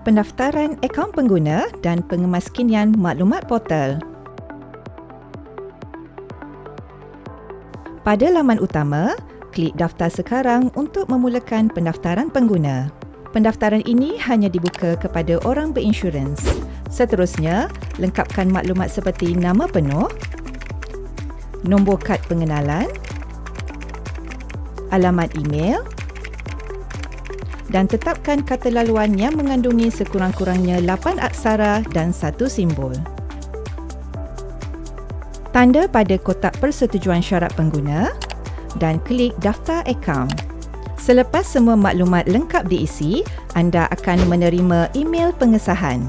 pendaftaran akaun pengguna dan pengemaskinian maklumat portal. Pada laman utama, klik daftar sekarang untuk memulakan pendaftaran pengguna. Pendaftaran ini hanya dibuka kepada orang berinsurans. Seterusnya, lengkapkan maklumat seperti nama penuh, nombor kad pengenalan, alamat email dan tetapkan kata laluan yang mengandungi sekurang-kurangnya 8 aksara dan satu simbol. Tanda pada kotak persetujuan syarat pengguna dan klik daftar akaun. Selepas semua maklumat lengkap diisi, anda akan menerima email pengesahan.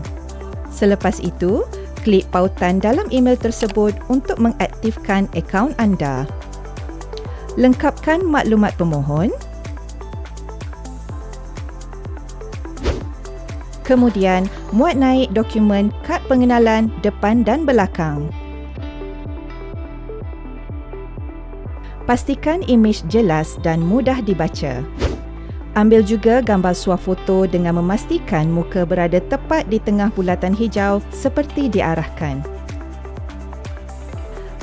Selepas itu, klik pautan dalam email tersebut untuk mengaktifkan akaun anda. Lengkapkan maklumat pemohon Kemudian, muat naik dokumen kad pengenalan depan dan belakang. Pastikan imej jelas dan mudah dibaca. Ambil juga gambar swafoto dengan memastikan muka berada tepat di tengah bulatan hijau seperti diarahkan.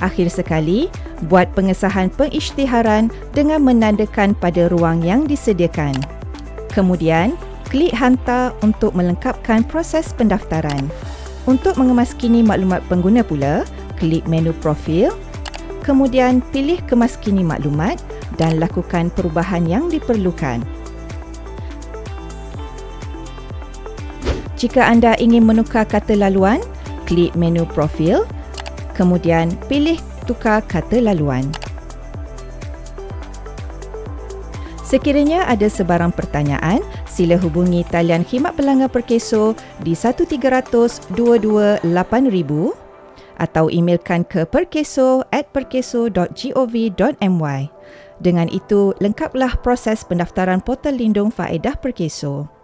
Akhir sekali, buat pengesahan pengisytiharan dengan menandakan pada ruang yang disediakan. Kemudian, klik hantar untuk melengkapkan proses pendaftaran. Untuk mengemaskini maklumat pengguna pula, klik menu profil, kemudian pilih kemaskini maklumat dan lakukan perubahan yang diperlukan. Jika anda ingin menukar kata laluan, klik menu profil, kemudian pilih tukar kata laluan. Sekiranya ada sebarang pertanyaan, sila hubungi talian khidmat pelanggan Perkeso di 1300 22 8000 atau emailkan ke perkeso at perkeso.gov.my. Dengan itu, lengkaplah proses pendaftaran portal lindung faedah Perkeso.